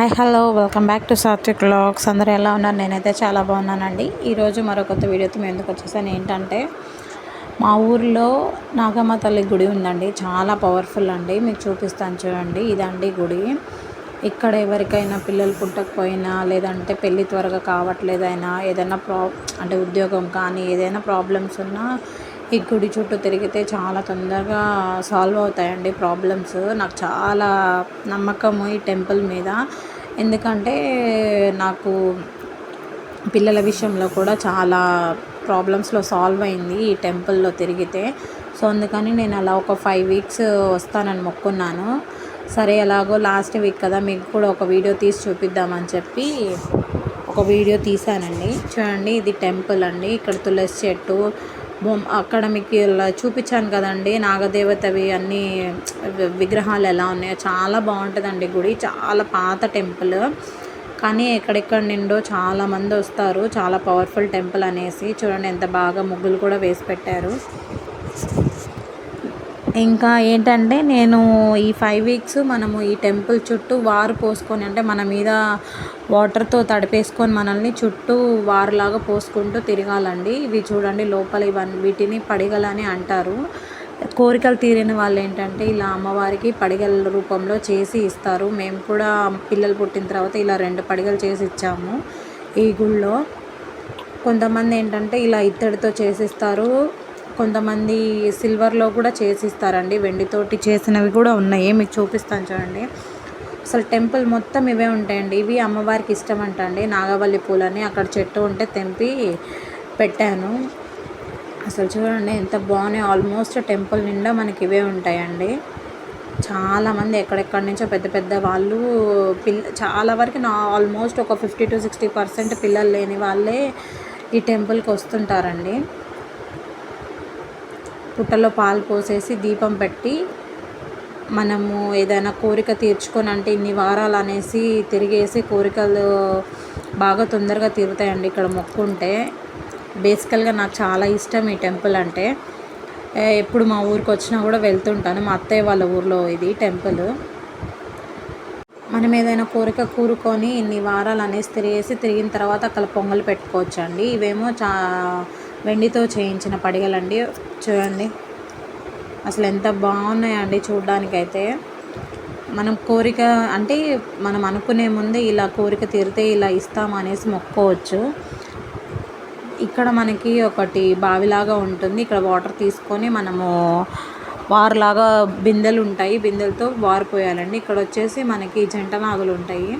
Hi hello welcome back to Satvik vlogs. అందరూ ఎలా ఉన్నారు? నేనైతే చాలా బాగున్నానండి. ఈరోజు మరో కొత్త వీడియోతో మేము ఎందుకు వచ్చేసాను. ఏంటంటే మా ఊర్లో నాగమ్మ తల్లి గుడి ఉందండి. చాలా పవర్ఫుల్ అండి. మీకు చూపిస్తాను చూడండి. ఇదండి గుడి. ఇక్కడ ఎవరికైనా పిల్లలు పుట్టకపోయినా లేదంటే పెళ్ళి త్వరగా కావట్లేదైనా ఏదైనా ప్రా అంటే ఉద్యోగం కానీ ఏదైనా ప్రాబ్లమ్స్ ఉన్నా ఈ గుడి చుట్టూ తిరిగితే చాలా తొందరగా సాల్వ్ అవుతాయండి ప్రాబ్లమ్స్ నాకు చాలా నమ్మకము ఈ టెంపుల్ మీద. ఎందుకంటే నాకు పిల్లల విషయంలో కూడా చాలా ప్రాబ్లమ్స్లో సాల్వ్ అయింది ఈ టెంపుల్లో తిరిగితే. సో అందుకని నేను అలా ఒక ఫైవ్ వీక్స్ వస్తానని మొక్కున్నాను. సరే ఎలాగో లాస్ట్ వీక్ కదా మీకు కూడా ఒక వీడియో తీసి చూపిద్దామని చెప్పి ఒక వీడియో తీశానండి. చూడండి ఇది టెంపుల్ అండి. ఇక్కడ తులసి చెట్టు బొమ్మ అక్కడ మీకు ఇలా చూపించాను కదండి. నాగదేవతవి అన్నీ విగ్రహాలు ఎలా ఉన్నాయో చాలా బాగుంటుందండి గుడి. చాలా పాత టెంపుల్. కానీ ఎక్కడెక్కడ నిండో చాలామంది వస్తారు. చాలా పవర్ఫుల్ టెంపుల్ అనేసి. చూడండి ఎంత బాగా ముగ్గులు కూడా వేసి పెట్టారు. ఇంకా ఏంటంటే నేను ఈ ఫైవ్ వీక్స్ మనము ఈ టెంపుల్ చుట్టూ వారు పోసుకొని అంటే మన మీద వాటర్తో తడిపేసుకొని మనల్ని చుట్టూ వారులాగా పోసుకుంటూ తిరగాలండి. ఇవి చూడండి లోపల ఇవన్నీ వీటిని పడిగలని అంటారు. కోరికలు తీరిన వాళ్ళు ఏంటంటే ఇలా అమ్మవారికి పడిగల రూపంలో చేసి ఇస్తారు. మేము కూడా పిల్లలు పుట్టిన తర్వాత ఇలా రెండు పడిగలు చేసి ఇచ్చాము ఈ గుళ్ళో. కొంతమంది ఏంటంటే ఇలా ఇత్తడితో చేసిస్తారు కొంతమంది సిల్వర్లో కూడా చేసిస్తారండి. వెండితోటి చేసినవి కూడా ఉన్నాయి. మీకు చూపిస్తాను చూడండి. అసలు టెంపుల్ మొత్తం ఇవే ఉంటాయండి. ఇవి అమ్మవారికి ఇష్టం అంట అండి నాగవల్లి పూలని అక్కడ చెట్టు ఉంటే తెంపి పెట్టాను. అసలు చూడండి ఎంత బాగున్నాయి. ఆల్మోస్ట్ టెంపుల్ నిండా మనకి ఇవే ఉంటాయండి. చాలామంది ఎక్కడెక్కడి నుంచో పెద్ద పెద్ద వాళ్ళు పిల్ల చాలా వరకు నా ఆల్మోస్ట్ ఒక ఫిఫ్టీ టు సిక్స్టీ పర్సెంట్ పిల్లలు లేని వాళ్ళే ఈ టెంపుల్కి వస్తుంటారండి. పుట్టలో పాలు పోసేసి దీపం పెట్టి మనము ఏదైనా కోరిక తీర్చుకొని అంటే ఇన్ని వారాలు అనేసి తిరిగేసి కోరికలు బాగా తొందరగా తీరుతాయండి ఇక్కడ మొక్కుంటే. బేసికల్గా నాకు చాలా ఇష్టం ఈ టెంపుల్ అంటే. ఎప్పుడు మా ఊరికి వచ్చినా కూడా వెళ్తుంటాను. మా అత్తయ్య వాళ్ళ ఊర్లో ఇది టెంపుల్. మనం ఏదైనా కోరిక కూరుకొని ఇన్ని వారాలు అనేసి తిరిగేసి తిరిగిన తర్వాత అక్కడ పొంగల్ పెట్టుకోవచ్చండి. ఇవేమో చా వెండితో చేయించిన పడిగలండి. చూడండి. అసలు ఎంత బాగున్నాయండి చూడ్డానికైతే. మనం కోరిక అంటే మనం అనుకునే ముందే ఇలా కోరిక తీరితే ఇలా ఇస్తాం అనేసి మొక్కోవచ్చు. ఇక్కడ మనకి ఒకటి బావిలాగా ఉంటుంది. ఇక్కడ వాటర్ తీసుకొని మనము వారులాగా బిందెలు ఉంటాయి బిందెలతో వారు పోయాలండి ఇక్కడ వచ్చేసి మనకి జంట నాగులు ఉంటాయి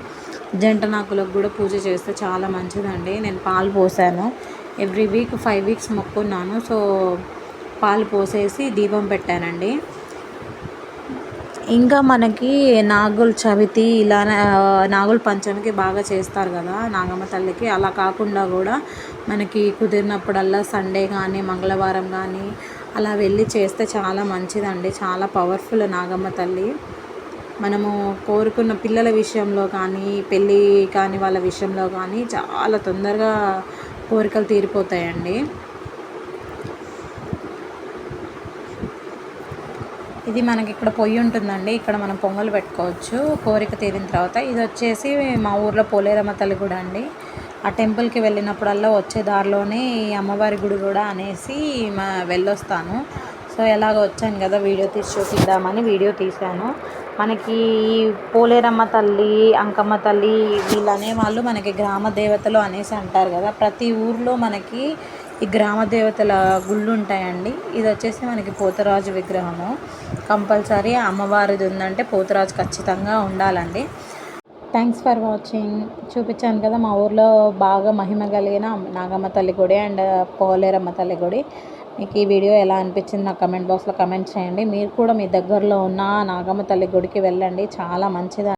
జంట నాగులకు కూడా పూజ చేస్తే చాలా మంచిదండి. నేను పాలు పోసాను. ఎవ్రీ వీక్ ఫైవ్ వీక్స్ మొక్కున్నాను. సో పాలు పోసేసి దీపం పెట్టానండి. ఇంకా మనకి నాగుల చవితి ఇలా నాగుల పంచమికి బాగా చేస్తారు కదా నాగమ్మ తల్లికి. అలా కాకుండా కూడా మనకి కుదిరినప్పుడల్లా సండే కానీ మంగళవారం కానీ అలా వెళ్ళి చేస్తే చాలా మంచిదండి. చాలా పవర్ఫుల్ నాగమ్మ తల్లి. మనము కోరుకున్న పిల్లల విషయంలో కానీ పెళ్ళి కాని వాళ్ళ విషయంలో కానీ చాలా తొందరగా కోరికలు తీరిపోతాయండి. ఇది మనకి ఇక్కడ పొయ్యి ఉంటుందండి. ఇక్కడ మనం పొంగలు పెట్టుకోవచ్చు. కోరిక తీరిన తర్వాత ఇది వచ్చేసి మా ఊర్లో పోలేరమ్మ తల్లి కూడా అండి. ఆ టెంపుల్కి వెళ్ళినప్పుడల్లా వచ్చే దారిలోనే ఈ అమ్మవారి గుడి కూడా అనేసి మా వెళ్ళొస్తాను. సో ఎలాగ వచ్చాను కదా వీడియో తీసి చూపిద్దామని వీడియో తీశాను. మనకి పోలేరమ్మ తల్లి అంకమ్మ తల్లి వీళ్ళు అనేవాళ్ళు మనకి గ్రామ దేవతలు అనేసి అంటారు కదా. ప్రతి ఊర్లో మనకి ఈ గ్రామ దేవతల గుళ్ళు ఉంటాయండి. ఇది వచ్చేసి మనకి పోతరాజు విగ్రహము. కంపల్సరీ అమ్మవారిది ఉందంటే పోతరాజు ఖచ్చితంగా ఉండాలండి. థ్యాంక్స్ ఫర్ వాచింగ్ చూపించాను కదా మా ఊర్లో బాగా మహిమ కలిగిన నాగమ్మ తల్లి గుడి అండ్ పోలేరమ్మ తల్లి గుడి. మీకు ఈ వీడియో ఎలా అనిపించింది నాకు కమెంట్ బాక్స్లో కమెంట్ చేయండి. మీరు కూడా మీ దగ్గరలో ఉన్న నాగమ్మ తల్లి గుడికి వెళ్ళండి. చాలా మంచిది